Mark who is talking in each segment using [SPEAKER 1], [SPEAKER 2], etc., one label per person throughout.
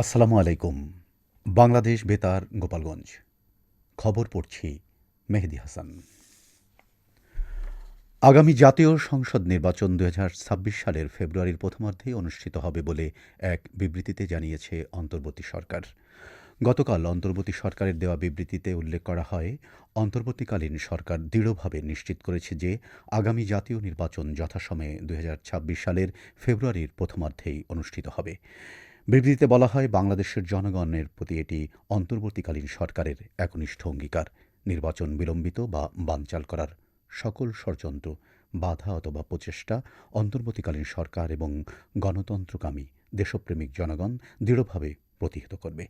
[SPEAKER 1] আসসালামু আলাইকুম বাংলাদেশ বেতার গোপালগঞ্জ খবর পড়ছি মেহেদি হাসান আগামী জাতীয় সংসদ নির্বাচন দু সালের ফেব্রুয়ারির প্রথমার্ধেই অনুষ্ঠিত হবে বলে এক বিবৃতিতে জানিয়েছে অন্তর্বর্তী সরকার গতকাল অন্তর্বর্তী সরকারের দেওয়া বিবৃতিতে উল্লেখ করা হয় অন্তর্বর্তীকালীন সরকার দৃঢ়ভাবে নিশ্চিত করেছে যে আগামী জাতীয় নির্বাচন যথাসময়ে দু সালের ফেব্রুয়ারির প্রথমার্ধেই অনুষ্ঠিত হবে বিবৃতিতে বলা হয় বাংলাদেশের জনগণের প্রতি এটি অন্তর্বর্তীকালীন সরকারের একনিষ্ঠ অঙ্গীকার নির্বাচন বিলম্বিত বা বানচাল করার সকল ষড়যন্ত্র বাধা অথবা প্রচেষ্টা অন্তর্বর্তীকালীন সরকার এবং গণতন্ত্রকামী দেশপ্রেমিক জনগণ দৃঢ়ভাবে প্রতিহত করবে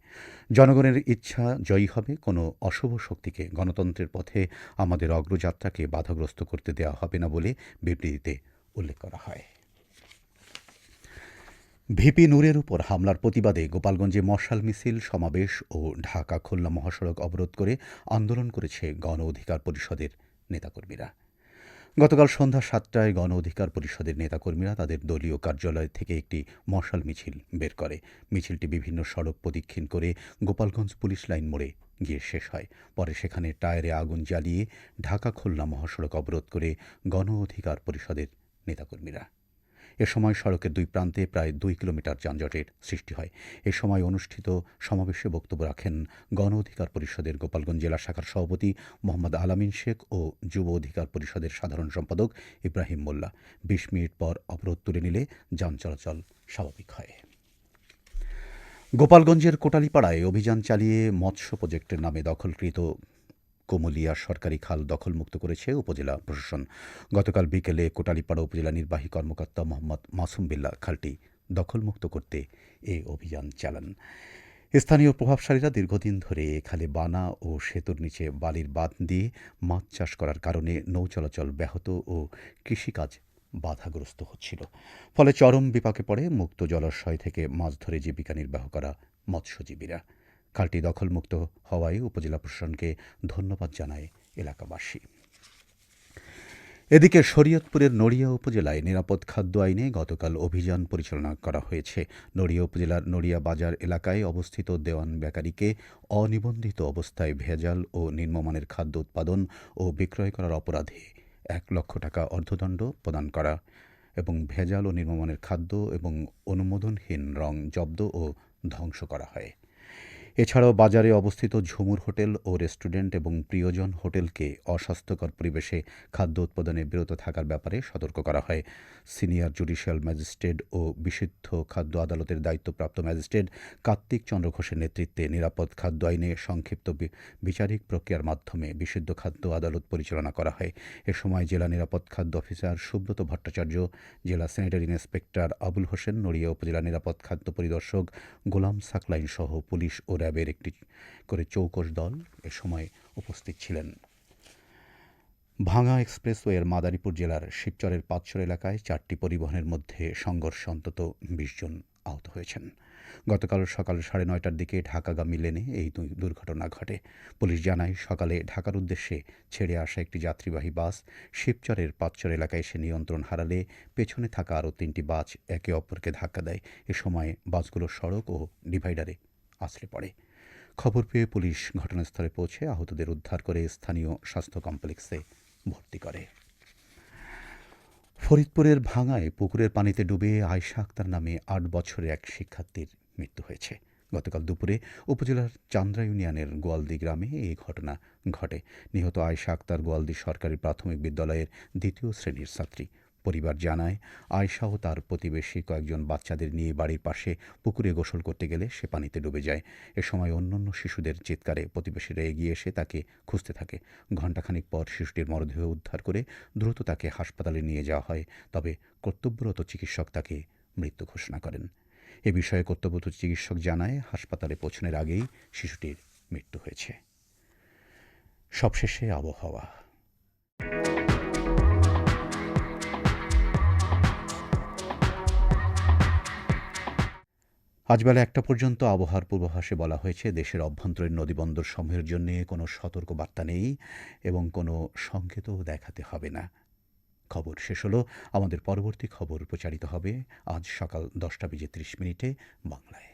[SPEAKER 1] জনগণের ইচ্ছা জয়ী হবে কোনো অশুভ শক্তিকে গণতন্ত্রের পথে আমাদের অগ্রযাত্রাকে বাধাগ্রস্ত করতে দেওয়া হবে না বলে বিবৃতিতে উল্লেখ করা হয় ভিপি নূরের উপর হামলার প্রতিবাদে গোপালগঞ্জে মশাল মিছিল সমাবেশ ও ঢাকা খুলনা মহাসড়ক অবরোধ করে আন্দোলন করেছে গণ অধিকার পরিষদের নেতাকর্মীরা গতকাল সন্ধ্যা সাতটায় গণ অধিকার পরিষদের নেতাকর্মীরা তাদের দলীয় কার্যালয় থেকে একটি মশাল মিছিল বের করে মিছিলটি বিভিন্ন সড়ক প্রদক্ষিণ করে গোপালগঞ্জ পুলিশ লাইন মোড়ে গিয়ে শেষ হয় পরে সেখানে টায়ারে আগুন জ্বালিয়ে ঢাকা খুলনা মহাসড়ক অবরোধ করে গণ অধিকার পরিষদের নেতাকর্মীরা এ সময় সড়কের দুই প্রান্তে প্রায় দুই কিলোমিটার যানজটের সৃষ্টি হয় এ সময় অনুষ্ঠিত সমাবেশে বক্তব্য রাখেন গণ অধিকার পরিষদের গোপালগঞ্জ জেলা শাখার সভাপতি মোহাম্মদ আলামিন শেখ ও যুব অধিকার পরিষদের সাধারণ সম্পাদক ইব্রাহিম মোল্লা বিশ মিনিট পর অবরোধ তুলে নিলে যান চলাচল স্বাভাবিক হয় গোপালগঞ্জের কোটালীপাড়ায় অভিযান চালিয়ে মৎস্য প্রজেক্টের নামে দখলকৃত কুমুলিয়া সরকারি খাল দখলমুক্ত করেছে উপজেলা প্রশাসন গতকাল বিকেলে কোটালীপাড়া উপজেলা নির্বাহী কর্মকর্তা মোহাম্মদ মাসুম বিল্লা খালটি দখলমুক্ত করতে এ অভিযান চালান স্থানীয় প্রভাবশালীরা দীর্ঘদিন ধরে এখানে বানা ও সেতুর নিচে বালির বাঁধ দিয়ে মাছ চাষ করার কারণে নৌ চলাচল ব্যাহত ও কৃষিকাজ বাধাগ্রস্ত হচ্ছিল ফলে চরম বিপাকে পড়ে মুক্ত জলাশয় থেকে মাছ ধরে জীবিকা নির্বাহ করা মৎস্যজীবীরা খালটি দখলমুক্ত হওয়ায় উপজেলা প্রশাসনকে ধন্যবাদ জানায় এলাকাবাসী এদিকে শরীয়তপুরের নড়িয়া উপজেলায় নিরাপদ খাদ্য আইনে গতকাল অভিযান পরিচালনা করা হয়েছে নড়িয়া উপজেলার নড়িয়া বাজার এলাকায় অবস্থিত দেওয়ান বেকারিকে অনিবন্ধিত অবস্থায় ভেজাল ও নিম্নমানের খাদ্য উৎপাদন ও বিক্রয় করার অপরাধে এক লক্ষ টাকা অর্থদণ্ড প্রদান করা এবং ভেজাল ও নির্মমানের খাদ্য এবং অনুমোদনহীন রং জব্দ ও ধ্বংস করা হয় এছাড়াও বাজারে অবস্থিত ঝুমুর হোটেল ও রেস্টুরেন্ট এবং প্রিয়জন হোটেলকে অস্বাস্থ্যকর পরিবেশে খাদ্য উৎপাদনে বিরত থাকার ব্যাপারে সতর্ক করা হয় সিনিয়র জুডিশিয়াল ম্যাজিস্ট্রেট ও বিশুদ্ধ খাদ্য আদালতের দায়িত্বপ্রাপ্ত ম্যাজিস্ট্রেট কার্তিক চন্দ্র ঘোষের নেতৃত্বে নিরাপদ খাদ্য আইনে সংক্ষিপ্ত বিচারিক প্রক্রিয়ার মাধ্যমে বিশুদ্ধ খাদ্য আদালত পরিচালনা করা হয় এ সময় জেলা নিরাপদ খাদ্য অফিসার সুব্রত ভট্টাচার্য জেলা স্যানিটারি ইন্সপেক্টর আবুল হোসেন নড়িয়া উপজেলা নিরাপদ খাদ্য পরিদর্শক গোলাম সাকলাইন সহ পুলিশ ও র্যাবের একটি করে চৌকস দল এ সময় উপস্থিত ছিলেন ভাঙা এক্সপ্রেসওয়ের মাদারীপুর জেলার শিবচরের পাঁচশোর এলাকায় চারটি পরিবহনের মধ্যে সংঘর্ষ অন্তত বিশ জন আহত হয়েছেন গতকাল সকাল সাড়ে নয়টার দিকে ঢাকাগামী লেনে এই দুর্ঘটনা ঘটে পুলিশ জানায় সকালে ঢাকার উদ্দেশ্যে ছেড়ে আসা একটি যাত্রীবাহী বাস শিবচরের পাঁচচর এলাকায় এসে নিয়ন্ত্রণ হারালে পেছনে থাকা আরও তিনটি বাস একে অপরকে ধাক্কা দেয় এ সময় বাসগুলো সড়ক ও ডিভাইডারে আছড়ে পড়ে খবর পেয়ে পুলিশ ঘটনাস্থলে পৌঁছে আহতদের উদ্ধার করে স্থানীয় স্বাস্থ্য কমপ্লেক্সে ভর্তি করে ফরিদপুরের ভাঙায় পুকুরের পানিতে ডুবে আয়শা আক্তার নামে আট বছরের এক শিক্ষার্থীর মৃত্যু হয়েছে গতকাল দুপুরে উপজেলার চান্দ্রা ইউনিয়নের গোয়ালদি গ্রামে এই ঘটনা ঘটে নিহত আয়শা আক্তার গোয়ালদি সরকারি প্রাথমিক বিদ্যালয়ের দ্বিতীয় শ্রেণীর ছাত্রী পরিবার জানায় আয়শা ও তার প্রতিবেশী কয়েকজন বাচ্চাদের নিয়ে বাড়ির পাশে পুকুরে গোসল করতে গেলে সে পানিতে ডুবে যায় এ সময় অন্যান্য শিশুদের চিৎকারে প্রতিবেশীরা এগিয়ে এসে তাকে খুঁজতে থাকে ঘণ্টাখানিক পর শিশুটির মরদেহ উদ্ধার করে দ্রুত তাকে হাসপাতালে নিয়ে যাওয়া হয় তবে কর্তব্যরত চিকিৎসক তাকে মৃত্যু ঘোষণা করেন এ বিষয়ে কর্তব্যরত চিকিৎসক জানায় হাসপাতালে পৌঁছনের আগেই শিশুটির মৃত্যু হয়েছে সবশেষে আবহাওয়া আজ বেলা একটা পর্যন্ত আবহাওয়ার পূর্বাভাসে বলা হয়েছে দেশের অভ্যন্তরীণ নদীবন্দর সমূহের জন্য কোনো সতর্কবার্তা নেই এবং কোনো সংকেতও দেখাতে হবে না খবর শেষ হলো আমাদের পরবর্তী খবর প্রচারিত হবে আজ সকাল দশটা বেজে ত্রিশ মিনিটে বাংলায়